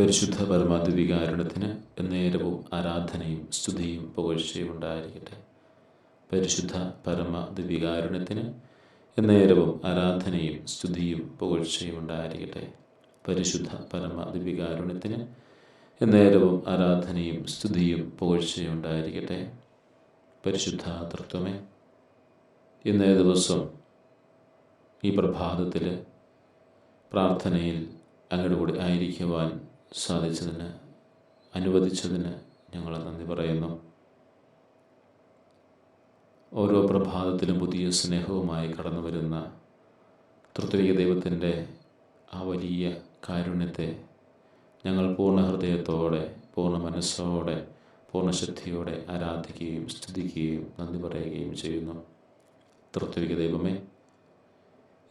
പരിശുദ്ധ പരമാധിവികാരണത്തിന് നേരവും ആരാധനയും സ്തുതിയും പുകഴ്ചയും ഉണ്ടായിരിക്കട്ടെ. പരിശുദ്ധ പരമദിവികാരുണ്യത്തിന് നേരവും ആരാധനയും സ്തുതിയും പുകഴ്ചയും ഉണ്ടായിരിക്കട്ടെ. പരിശുദ്ധ പരമദിവികാരുണ്യത്തിന് നേരവും ആരാധനയും സ്തുതിയും പുകഴ്ചയും ഉണ്ടായിരിക്കട്ടെ. പരിശുദ്ധ തൃത്വമേ ഇന്നേ ദിവസം ഈ പ്രഭാതത്തിൽ പ്രാർത്ഥനയിൽ അങ്ങോട്ട് കൂടി ആയിരിക്കുവാൻ സാധിച്ചതിന് അനുവദിച്ചതിന് ഞങ്ങൾ നന്ദി പറയുന്നു. ഓരോ പ്രഭാതത്തിലും പുതിയ സ്നേഹവുമായി കടന്നു വരുന്ന തൃത്വിക ദൈവത്തിന്റെ ആ വലിയ കാരുണ്യത്തെ ഞങ്ങൾ പൂർണ ഹൃദയത്തോടെ പൂർണ മനസ്സോടെ പൂർണ ശക്തിയോടെ ആരാധിക്കുകയും സ്തുതിക്കുകയും നന്ദി പറയുകയും ചെയ്യുന്നു. തൃത്വിക ദൈവമേ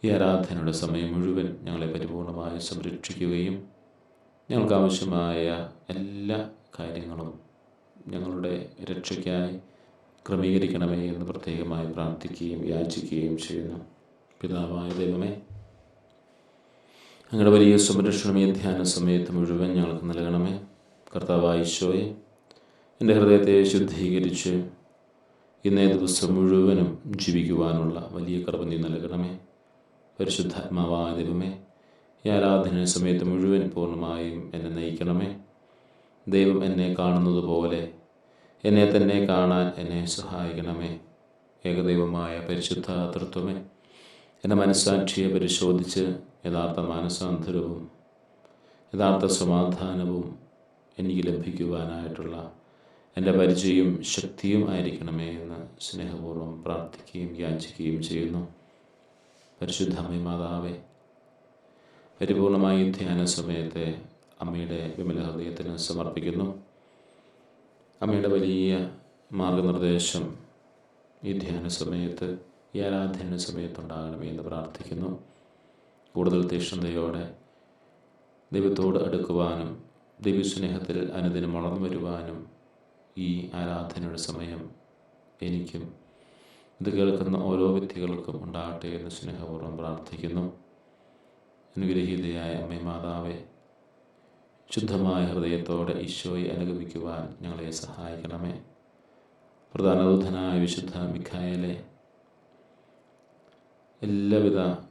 ഈ ആരാധനയുടെ സമയം മുഴുവൻ ഞങ്ങളെ പരിപൂർണമായി സംരക്ഷിക്കുകയും ഞങ്ങൾക്ക് ആവശ്യമായ എല്ലാ കാര്യങ്ങളും ഞങ്ങളുടെ രക്ഷയ്ക്കായി ക്രമീകരിക്കണമേ എന്ന് പ്രത്യേകമായി പ്രാർത്ഥിക്കുകയും യാചിക്കുകയും ചെയ്യുന്നു. പിതാവായ ദൈവമേ ഞങ്ങളുടെ വലിയ സംരക്ഷണം ഈ ധ്യാന സമയത്ത് മുഴുവൻ ഞങ്ങൾക്ക് നൽകണമേ. കർത്താവായിശോയെ എന്റെ ഹൃദയത്തെ ശുദ്ധീകരിച്ച് ഇന്നേ ദിവസം മുഴുവനും ജീവിക്കുവാനുള്ള വലിയ കർമ്മ നീ നൽകണമേ. പരിശുദ്ധാത്മാവായ ദൈവമേ ഈ ആരാധന സമയത്ത് മുഴുവൻ പൂർണമായും എന്നെ നയിക്കണമേ. ദൈവം എന്നെ കാണുന്നത് പോലെ എന്നെ തന്നെ കാണാൻ എന്നെ സഹായിക്കണമേ. ഏകദൈവമായ പരിശുദ്ധ തൃത്വമേ എന്റെ മനസ്സാക്ഷിയെ പരിശോധിച്ച് യഥാർത്ഥ മാനസാന്തരവും യഥാർത്ഥ സമാധാനവും എനിക്ക് ലഭിക്കുവാനായിട്ടുള്ള എന്റെ പരിചയം ശക്തിയും ആയിരിക്കണമേ എന്ന് സ്നേഹപൂർവം പ്രാർത്ഥിക്കുകയും യാചിക്കുകയും ചെയ്യുന്നു. പരിശുദ്ധമേ മാതാവേ പരിപൂർണമായി ധ്യാന സമയത്തെ അമ്മയുടെ വിമല ഹൃദയത്തിന് സമർപ്പിക്കുന്നു. അമ്മയുടെ വലിയ മാർഗനിർദ്ദേശം ഈ ധ്യാന സമയത്ത് ഈ ആരാധന സമയത്തുണ്ടാകണമേ എന്ന് പ്രാർത്ഥിക്കുന്നു. കൂടുതൽ തീക്ഷ്ണതയോടെ ദൈവത്തോട് അടുക്കുവാനും ദൈവസ്നേഹത്തിൽ അനുദിനം വളർന്നു വരുവാനും ഈ ആരാധനയുടെ സമയം എനിക്കും ഇത് കേൾക്കുന്ന ഓരോ വ്യക്തികൾക്കും ഉണ്ടാകട്ടെ എന്ന് സ്നേഹപൂർവം പ്രാർത്ഥിക്കുന്നു. അനുഗ്രഹീതയായ അമ്മേ മാതാവേ ശുദ്ധമായ ഹൃദയത്തോടെ ഈശോയെ അനുഗമിക്കുവാൻ ഞങ്ങളെ സഹായിക്കണമേ. പ്രധാനദൂതനായ വിശുദ്ധ മിഖായലെ എല്ലാവിധ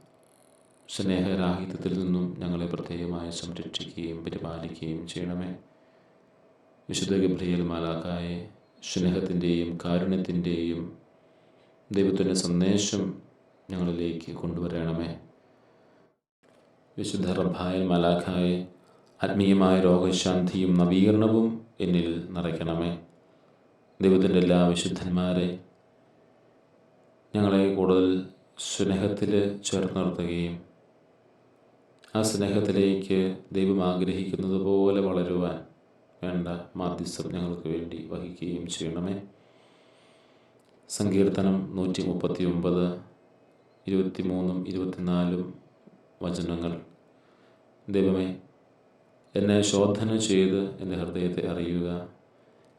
സ്നേഹരാഹിത്യത്തിൽ നിന്നും ഞങ്ങളെ പ്രത്യേകമായി സംരക്ഷിക്കുകയും പരിപാലിക്കുകയും ചെയ്യണമേ. വിശുദ്ധ ഗബ്രിയേൽ മാലാക്കായെ സ്നേഹത്തിന്റെയും കാരുണ്യത്തിന്റെയും ദൈവത്തിന്റെ സന്ദേശം ഞങ്ങളിലേക്ക് കൊണ്ടുവരണമേ. വിശുദ്ധ റബ്ബായ മലാഖായെ ആത്മീയമായ രോഗശാന്തിയും നവീകരണവും എന്നിൽ നിറയ്ക്കണമേ. ദൈവത്തിന്റെ എല്ലാ വിശുദ്ധന്മാരെ ഞങ്ങളെ കൂടുതൽ സ്നേഹത്തിൽ ചേർത്ത് നിർത്തുകയും ആ സ്നേഹത്തിലേക്ക് ദൈവം ആഗ്രഹിക്കുന്നത് പോലെ വളരുവാൻ വേണ്ട മാധ്യസ്ഥം ഞങ്ങൾക്ക് വേണ്ടി വഹിക്കുകയും ചെയ്യണമേ. സങ്കീർത്തനം നൂറ്റി മുപ്പത്തി ഒമ്പത് ഇരുപത്തി മൂന്നും ഇരുപത്തിനാലും വചനങ്ങൾ. ദൈവമേ എന്നെ ശോധന ചെയ്ത് എന്റെ ഹൃദയത്തെ അറിയുക.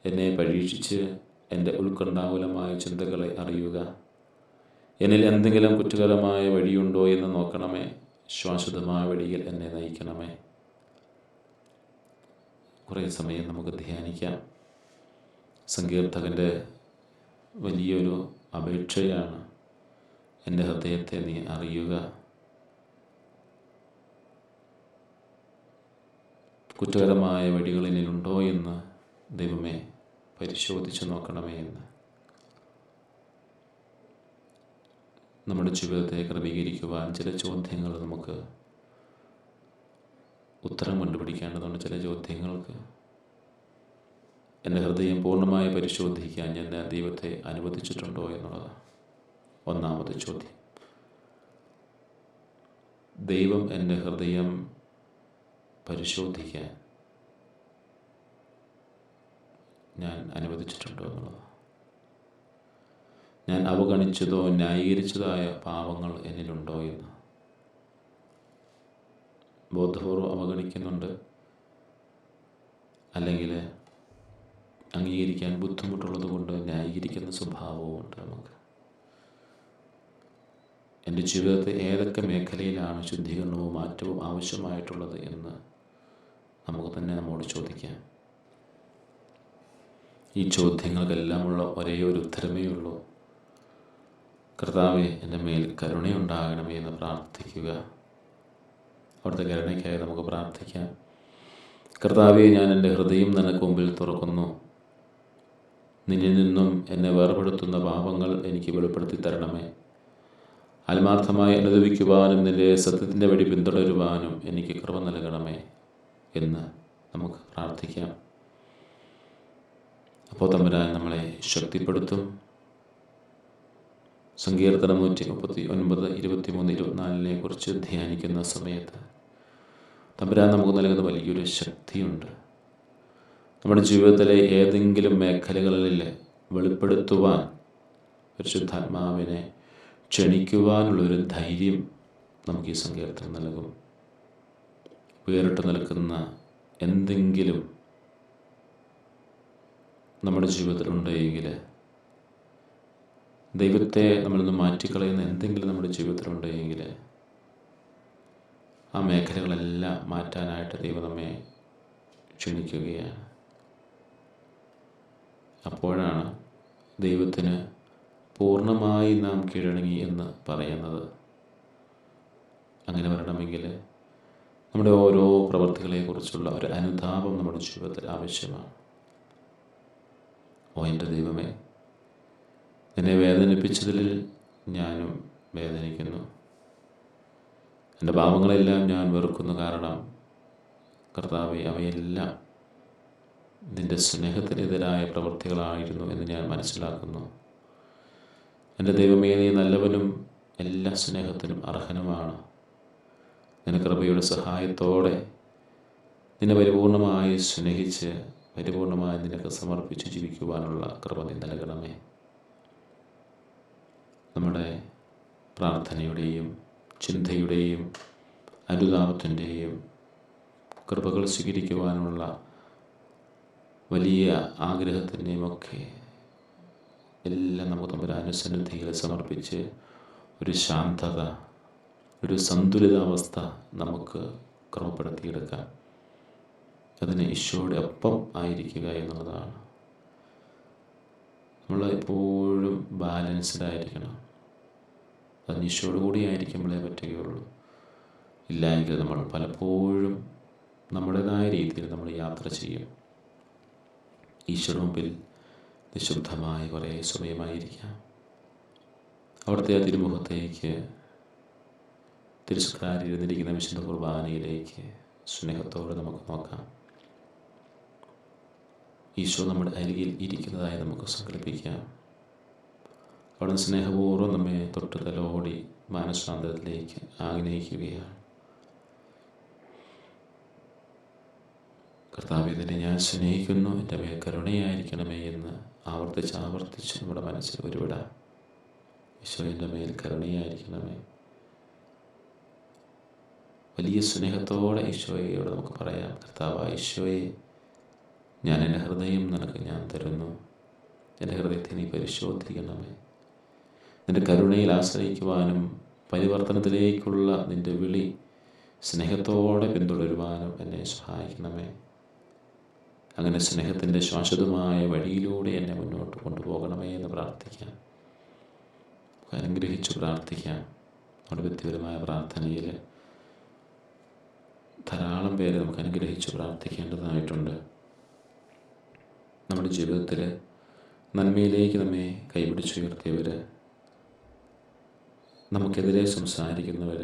എന്നെ പരീക്ഷിച്ച് എന്റെ ഉത്കണ്ഠാകുലമായ ചിന്തകളെ അറിയുക. എന്നിൽ എന്തെങ്കിലും കുറ്റകരമായ വഴിയുണ്ടോ എന്ന് നോക്കണമേ. ശ്വാശ്വതമായ വഴിയിൽ എന്നെ നയിക്കണമേ. കുറേ സമയം നമുക്ക് ധ്യാനിക്കാം. സങ്കീർത്തകന്റെ വലിയൊരു അപേക്ഷയാണ് എന്റെ ഹൃദയത്തെ നീ അറിയുക. കുറ്റകരമായ വഴികളിലുണ്ടോ എന്ന് ദൈവമേ പരിശോധിച്ച് നോക്കണമേ എന്ന്. നമ്മുടെ ജീവിതത്തെ ക്രമീകരിക്കുവാൻ ചില ചോദ്യങ്ങൾ നമുക്ക് ഉത്തരം കണ്ടുപിടിക്കേണ്ടതുണ്ട് ചില ചോദ്യങ്ങൾക്ക്. എന്റെ ഹൃദയം പൂർണമായി പരിശോധിക്കാൻ ഞാൻ ദൈവത്തെ അനുവദിച്ചിട്ടുണ്ടോ എന്നുള്ളത്. ഒന്നാമത്തെ ചോദ്യം. ദൈവം എന്റെ ഹൃദയം പരിശോധിക്കാൻ ഞാൻ അനുവദിച്ചിട്ടുണ്ടോ എന്നുള്ളത്? ഞാൻ അവഗണിച്ചതോ ന്യായീകരിച്ചതായ പാവങ്ങൾ എന്നിലുണ്ടോ എന്ന് ബോധപൂർവം അവഗണിക്കുന്നുണ്ട്. അല്ലെങ്കിൽ അംഗീകരിക്കാൻ ബുദ്ധിമുട്ടുള്ളത് കൊണ്ട് ന്യായീകരിക്കുന്ന സ്വഭാവവുമുണ്ട് നമുക്ക്. എന്റെ ജീവിതത്തെ ഏതൊക്കെ മേഖലയിലാണ് ശുദ്ധീകരണവും മാറ്റവും ആവശ്യമായിട്ടുള്ളത് എന്ന് നമുക്ക് തന്നെ നമ്മോട് ചോദിക്കാം. ഈ ചോദ്യങ്ങൾക്കെല്ലാമുള്ള ഒരേ ഒരു ഉത്തരമേ ഉള്ളൂ കർത്താവെ എന്റെ മേൽ കരുണയുണ്ടാകണമേ എന്ന് പ്രാർത്ഥിക്കുക. അവിടുത്തെ കരുണയ്ക്കായി നമുക്ക് പ്രാർത്ഥിക്കാം. കർത്താവെ ഞാൻ എന്റെ ഹൃദയം നിനക്ക് മുമ്പിൽ തുറക്കുന്നു. നിന്നിൽ നിന്നും എന്നെ വേർപെടുത്തുന്ന പാപങ്ങൾ എനിക്ക് വെളിപ്പെടുത്തി തരണമേ. ആത്മാർത്ഥമായി അനുദവിക്കുവാനും നിന്റെ സത്യത്തിന്റെ വഴി പിന്തുടരുവാനും എനിക്ക് കൃപ നൽകണമേ. എന്ന് നമുക്ക് പ്രാർത്ഥിക്കാം. അപ്പോൾ തമ്പുരാൻ നമ്മളെ ശക്തിപ്പെടുത്തും. സങ്കീർത്തനം നൂറ്റി മുപ്പത്തി ഒൻപത് ഇരുപത്തി മൂന്ന് ഇരുപത്തിനാലിനെ കുറിച്ച് ധ്യാനിക്കുന്ന സമയത്ത് തമ്പുരാൻ നമുക്ക് നൽകുന്ന വലിയൊരു ശക്തിയുണ്ട്. നമ്മുടെ ജീവിതത്തിലെ ഏതെങ്കിലും മേഖലകളിൽ വെളിപ്പെടുത്തുവാൻ പരിശുദ്ധാത്മാവിനെ ക്ഷണിക്കുവാനുള്ളൊരു ധൈര്യം നമുക്ക് ഈ സങ്കീർത്തനം നൽകും. വേറിട്ട് നിൽക്കുന്ന എന്തെങ്കിലും നമ്മുടെ ജീവിതത്തിലുണ്ടെങ്കിൽ ദൈവത്തെ നമ്മളിൽ നിന്ന് മാറ്റിക്കളയുന്ന എന്തെങ്കിലും നമ്മുടെ ജീവിതത്തിലുണ്ടെങ്കിൽ ആ മേഖലകളെല്ലാം മാറ്റാനായിട്ട് ദൈവം നമ്മെ ക്ഷണിക്കുകയാണ്. അപ്പോഴാണ് ദൈവത്തിന് പൂർണമായി നാം കീഴടങ്ങി എന്ന് പറയുന്നത്. അങ്ങനെ വരണമെങ്കിൽ നമ്മുടെ ഓരോ പ്രവൃത്തികളെക്കുറിച്ചുള്ള ഒരു അനുതാപം നമ്മുടെ ജീവിതത്തിൽ ആവശ്യമാണ്. ഓ എന്റെ ദൈവമേ എന്നെ വേദനിപ്പിച്ചതിൽ ഞാനും വേദനിക്കുന്നു. എന്റെ പാപങ്ങളെല്ലാം ഞാൻ വെറുക്കുന്നു കാരണം കർത്താവെ അവയെല്ലാം നിന്റെ സ്നേഹത്തിനെതിരായ പ്രവൃത്തികളായിരുന്നു എന്ന് ഞാൻ മനസ്സിലാക്കുന്നു. എന്റെ ദൈവമേ നീ നല്ലവനും എല്ലാ സ്നേഹത്തിനും അർഹനുമാണ്. നിന്റെ കൃപയുടെ സഹായത്തോടെ നിന്നെ പരിപൂർണമായി സ്നേഹിച്ച് പരിപൂർണമായി നിനക്ക് സമർപ്പിച്ച് ജീവിക്കുവാനുള്ള കൃപ നീ നൽകണമേ. നമ്മുടെ പ്രാർത്ഥനയുടെയും ചിന്തയുടെയും അനുതാപത്തിന്റെയും കൃപകൾ സ്വീകരിക്കുവാനുള്ള വലിയ ആഗ്രഹത്തിന്റെയും ഒക്കെ എല്ലാം നമുക്ക് നമ്മുടെ അനുസന്നിധിയിൽ സമർപ്പിച്ച് ഒരു ശാന്തത ഒരു സന്തുലിതാവസ്ഥ നമുക്ക് ക്രമപ്പെടുത്തിയെടുക്കാം. അതിന് ഈശോയുടെ ഒപ്പം ആയിരിക്കുക എന്നുള്ളതാണ്. നമ്മൾ എപ്പോഴും ബാലൻസ്ഡ് ആയിരിക്കണം. അതിന് ഈശോയോട് കൂടി ആയിരിക്കുമ്പോഴേ പറ്റുകയുള്ളൂ. ഇല്ലെങ്കിൽ നമ്മൾ പലപ്പോഴും നമ്മുടേതായ രീതിയിൽ നമ്മൾ യാത്ര ചെയ്യും. ഈശ്വരന് മുമ്പിൽ നിശബ്ദമായി കുറേ സമയമായിരിക്കാം. അവിടുത്തെ ആ തിരുമുഖത്തേക്ക് തിരുസുക്കാരിരുന്നിരിക്കുന്ന വിശുദ്ധ കുർബാനയിലേക്ക് സ്നേഹത്തോടെ നമുക്ക് നോക്കാം. ഈശോ നമ്മുടെ അരികിൽ ഇരിക്കുന്നതായി നമുക്ക് സങ്കല്പിക്കാം. അവിടെ സ്നേഹപൂർവം നമ്മെ തൊട്ട് തലോടി മാനസാന്തരത്തിലേക്ക് ആഗ്രഹിക്കുകയാണ്. കർത്താവ് ഇതിനെ ഞാൻ സ്നേഹിക്കുന്നു. എന്റെ മേൽ കരുണയായിരിക്കണമേ എന്ന് ആവർത്തിച്ച് ആവർത്തിച്ച് നമ്മുടെ മനസ്സിൽ ഒരുവിടാം ഈശോ എന്റെ മേൽ കരുണയായിരിക്കണമേ. വലിയ സ്നേഹത്തോടെ ഈശോയോട് നമുക്ക് പറയാം. കർത്താവ് ഈശോയെ ഞാൻ എന്റെ ഹൃദയം നിനക്ക് ഞാൻ തരുന്നു. എന്റെ ഹൃദയത്തെ നീ പരിശോധിക്കണമേ. നിന്റെ കരുണയിൽ ആശ്രയിക്കുവാനും പരിവർത്തനത്തിലേക്കുള്ള നിന്റെ വിളി സ്നേഹത്തോടെ പിന്തുടരുവാനും എന്നെ സഹായിക്കണമേ. അങ്ങനെ സ്നേഹത്തിന്റെ ശാശ്വതമായ വഴിയിലൂടെ എന്നെ മുന്നോട്ട് കൊണ്ടുപോകണമേ എന്ന് പ്രാർത്ഥിക്കാം. അനുഗ്രഹിച്ചു പ്രാർത്ഥിക്കാം. നമ്മുടെ വ്യക്തിപരമായ പ്രാർത്ഥനയിൽ ധാരാളം പേരെ നമുക്ക് അനുഗ്രഹിച്ച് പ്രാർത്ഥിക്കേണ്ടതായിട്ടുണ്ട്. നമ്മുടെ ജീവിതത്തിൽ നന്മയിലേക്ക് നമ്മെ കൈപിടിച്ചുയർത്തിയവർ നമുക്കെതിരെ സംസാരിക്കുന്നവർ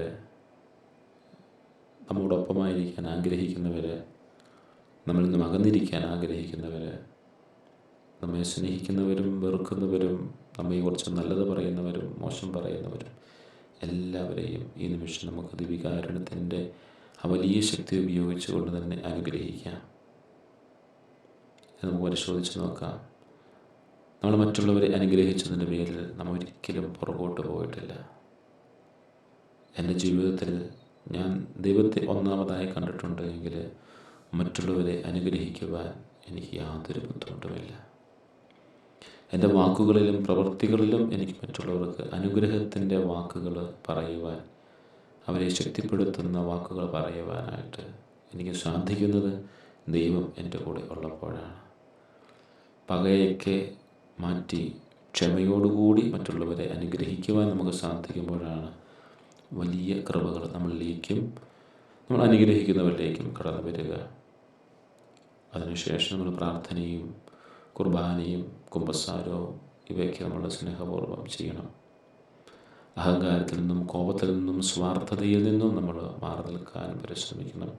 നമ്മോടൊപ്പമായിരിക്കാൻ ആഗ്രഹിക്കുന്നവർ നമ്മളിൽ നിന്നും അകന്നിരിക്കാൻ ആഗ്രഹിക്കുന്നവർ നമ്മെ സ്നേഹിക്കുന്നവരും വെറുക്കുന്നവരും നമ്മെ കുറിച്ച് നല്ലത് പറയുന്നവരും മോശം പറയുന്നവരും എല്ലാവരെയും ഈ നിമിഷം നമുക്ക് ദിവികാരുണ്യത്തിന്റെ ആ വലിയ ശക്തി ഉപയോഗിച്ചുകൊണ്ട് തന്നെ അനുഗ്രഹിക്കാം. നമുക്ക് പരിശോധിച്ച് നോക്കാം. നമ്മൾ മറ്റുള്ളവരെ അനുഗ്രഹിച്ചതിന്റെ പേരിൽ നമ്മൾ ഒരിക്കലും പുറകോട്ട് പോയിട്ടില്ല. എന്റെ ജീവിതത്തിൽ ഞാൻ ദൈവത്തെ ഒന്നാമതായി കണ്ടിട്ടുണ്ട് എങ്കിൽ മറ്റുള്ളവരെ അനുഗ്രഹിക്കുവാൻ എനിക്ക് യാതൊരു ബുദ്ധിമുട്ടുമില്ല. എന്റെ വാക്കുകളിലും പ്രവൃത്തികളിലും എനിക്ക് മറ്റുള്ളവർക്ക് അനുഗ്രഹത്തിന്റെ വാക്കുകൾ പറയുവാൻ അവരെ ശക്തിപ്പെടുത്തുന്ന വാക്കുകൾ പറയുവാനായിട്ട് എനിക്ക് സാധിക്കുന്നത് ദൈവം എന്റെ കൂടെ ഉള്ളപ്പോഴാണ്. പകയൊക്കെ മാറ്റി ക്ഷമയോടുകൂടി മറ്റുള്ളവരെ അനുഗ്രഹിക്കുവാൻ നമുക്ക് സാധിക്കുമ്പോഴാണ് വലിയ കൃപകൾ നമ്മളിലേക്കും നമ്മൾ അനുഗ്രഹിക്കുന്നവരിലേക്കും കടന്നു വരിക. അതിനുശേഷം നമ്മൾ പ്രാർത്ഥനയും കുർബാനയും കുമ്പസാരവും ഇവയൊക്കെ നമ്മൾ സ്നേഹപൂർവം ചെയ്യണം. അഹങ്കാരത്തിൽ നിന്നും കോപത്തിൽ നിന്നും സ്വാർത്ഥതയിൽ നിന്നും നമ്മൾ മാറി നിൽക്കാൻ പരിശ്രമിക്കണം.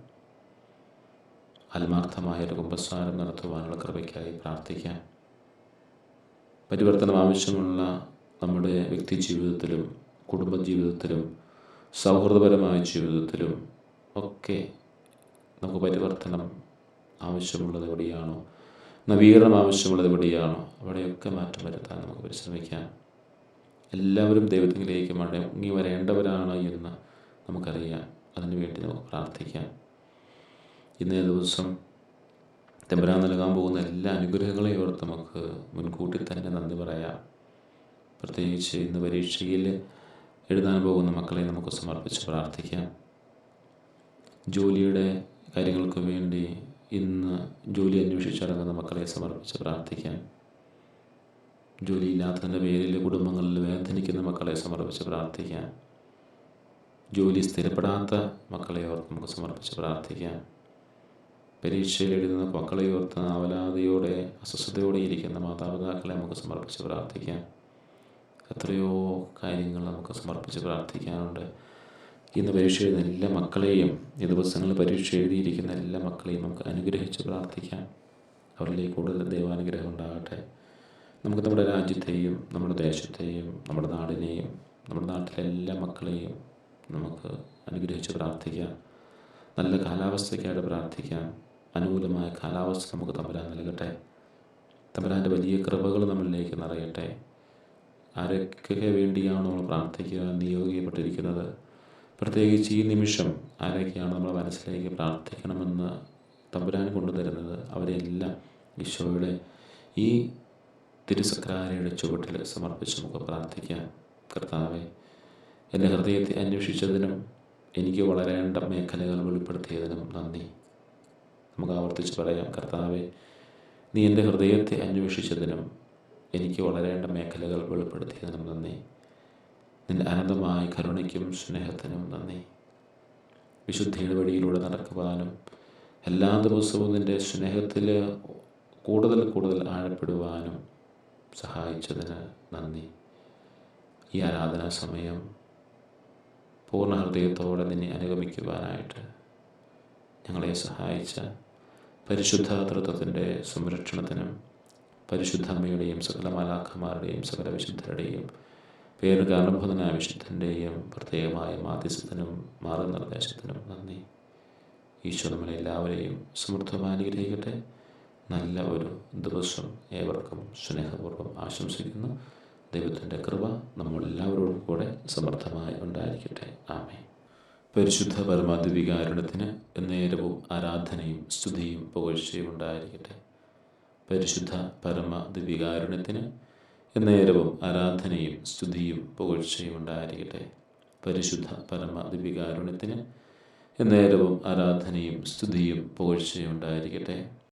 ആത്മാർത്ഥമായ ഒരു കുമ്പസാരം നടത്തുവാനുള്ള കൃപയ്ക്കായി പ്രാർത്ഥിക്കാം. പരിവർത്തനം ആവശ്യമുള്ള നമ്മുടെ വ്യക്തി ജീവിതത്തിലും കുടുംബ ജീവിതത്തിലും സൗഹൃദപരമായ ജീവിതത്തിലും ഒക്കെ നമുക്ക് പരിവർത്തനം ആവശ്യമുള്ളത് എവിടെയാണോ നവീകരണം ആവശ്യമുള്ളത് എവിടെയാണോ അവിടെയൊക്കെ മാറ്റം വരുത്താൻ നമുക്ക് പരിശ്രമിക്കാം. എല്ലാവരും ദൈവത്തിലേക്ക് മടങ്ങി വരേണ്ടവരാണ് എന്ന് നമുക്കറിയാം. അതിനുവേണ്ടി നമുക്ക് പ്രാർത്ഥിക്കാം. ഇന്നേ ദിവസം തെമ്പരാൻ നൽകാൻ പോകുന്ന എല്ലാ അനുഗ്രഹങ്ങളെയും ഓർത്ത് നമുക്ക് മുൻകൂട്ടി തന്നെ നന്ദി പറയാം. പ്രത്യേകിച്ച് ഇന്ന് പരീക്ഷയിൽ എഴുതാൻ പോകുന്ന മക്കളെ നമുക്ക് സമർപ്പിച്ച് പ്രാർത്ഥിക്കാം. ജോലിയുടെ കാര്യങ്ങൾക്ക് വേണ്ടി ഇന്ന് ജോലി അന്വേഷിച്ചിറങ്ങുന്ന മക്കളെ സമർപ്പിച്ച് പ്രാർത്ഥിക്കാം. ജോലിയില്ലാത്തതിന്റെ പേരിൽ കുടുംബങ്ങളിൽ വേദനിക്കുന്ന മക്കളെ സമർപ്പിച്ച് പ്രാർത്ഥിക്കാം. ജോലി സ്ഥിരപ്പെടാത്ത മക്കളെ ഓർത്ത് നമുക്ക് സമർപ്പിച്ച് പ്രാർത്ഥിക്കാം. പരീക്ഷയിൽ എഴുതുന്ന മക്കളെ ഓർത്ത് അവലാതിയോടെ അസ്വസ്ഥതയോടെ ഇരിക്കുന്ന മാതാപിതാക്കളെ നമുക്ക് സമർപ്പിച്ച് പ്രാർത്ഥിക്കാം. എത്രയോ കാര്യങ്ങൾ നമുക്ക് സമർപ്പിച്ച് പ്രാർത്ഥിക്കാനുണ്ട്. ഇന്ന് പരീക്ഷ എഴുതുന്ന എല്ലാ മക്കളെയും ഈ ദിവസങ്ങളിൽ പരീക്ഷ എഴുതിയിരിക്കുന്ന എല്ലാ മക്കളെയും നമുക്ക് അനുഗ്രഹിച്ച് പ്രാർത്ഥിക്കാം. അവരിലേക്ക് കൂടുതൽ ദൈവാനുഗ്രഹം ഉണ്ടാകട്ടെ. നമുക്ക് നമ്മുടെ രാജ്യത്തെയും നമ്മുടെ ദേശത്തെയും നമ്മുടെ നാടിനെയും നമ്മുടെ നാട്ടിലെ എല്ലാ മക്കളെയും നമുക്ക് അനുഗ്രഹിച്ച് പ്രാർത്ഥിക്കാം. നല്ല കാലാവസ്ഥയ്ക്കായിട്ട് പ്രാർത്ഥിക്കാം. അനുകൂലമായ കാലാവസ്ഥ നമുക്ക് തമ്പരാൻ നൽകട്ടെ. തമ്പരാന്റെ വലിയ കൃപകൾ നമ്മളിലേക്ക് നിറയട്ടെ. ആരൊക്കെ വേണ്ടിയാണ് നമ്മൾ പ്രാർത്ഥിക്കുക നിയോഗിക്കപ്പെട്ടിരിക്കുന്നത്? പ്രത്യേകിച്ച് ഈ നിമിഷം ആരൊക്കെയാണ് നമ്മുടെ മനസ്സിലേക്ക് പ്രാർത്ഥിക്കണമെന്ന് തമ്പുരാൻ കൊണ്ടുതരുന്നത്? അവരെല്ലാം ഈശോയുടെ ഈ തിരുസക്രാരയുടെ ചുവട്ടിൽ സമർപ്പിച്ച് നമുക്ക് പ്രാർത്ഥിക്കാം. കർത്താവെ എന്റെ ഹൃദയത്തെ അന്വേഷിച്ചതിനും എനിക്ക് വളരേണ്ട മേഖലകൾ വെളിപ്പെടുത്തിയതിനും നന്ദി. നമുക്ക് ആവർത്തിച്ച് പറയാം കർത്താവെ നീ എന്റെ ഹൃദയത്തെ അന്വേഷിച്ചതിനും എനിക്ക് വളരേണ്ട മേഖലകൾ വെളിപ്പെടുത്തിയതിനും നന്ദി. നിന്റെ അനന്തമായ കരുണയ്ക്കും സ്നേഹത്തിനും നന്ദി. വിശുദ്ധിയുടെ വഴിയിലൂടെ നടക്കുവാനും എല്ലാ ദിവസവും നിന്റെ സ്നേഹത്തിൽ കൂടുതൽ കൂടുതൽ ആഴപ്പെടുവാനും സഹായിച്ചതിന് നന്ദി. ഈ ആരാധനാ സമയം പൂർണ ഹൃദയത്തോടെ നിന്നെ അനുഗമിക്കുവാനായിട്ട് ഞങ്ങളെ സഹായിച്ച പരിശുദ്ധ തൃത്വത്തിന്റെ സംരക്ഷണത്തിനും പരിശുദ്ധ അമ്മയുടെയും സകല മാലാഖമാരുടെയും സകല വിശുദ്ധരുടെയും പേര് കാരണഭൂതനായ വിശുദ്ധന്റെയും പ്രത്യേകമായ മാധ്യസ്ഥത്തിനും മാർഗനിർദ്ദേശത്തിനും നന്ദി. ഈശോ എല്ലാവരെയും സമൃദ്ധമായി നല്ല ഒരു ദിവസം ഏവർക്കും സ്നേഹപൂർവം ആശംസിക്കുന്നു. ദൈവത്തിന്റെ കൃപ നമ്മളെല്ലാവരോടും കൂടെ സമർത്ഥമായി ഉണ്ടായിരിക്കട്ടെ. ആമേ പരിശുദ്ധ പരമാധിപികാരണത്തിന് നേരവും ആരാധനയും സ്തുതിയും പുകഴ്ചയും ഉണ്ടായിരിക്കട്ടെ. പരിശുദ്ധ പരമാധിപികാരണത്തിന് നേരവും ആരാധനയും സ്തുതിയും പുകഴ്ചയും ഉണ്ടായിരിക്കട്ടെ. പരിശുദ്ധ പരമാധിപികാരണത്തിന് നേരവും ആരാധനയും സ്തുതിയും പുകഴ്ചയും ഉണ്ടായിരിക്കട്ടെ.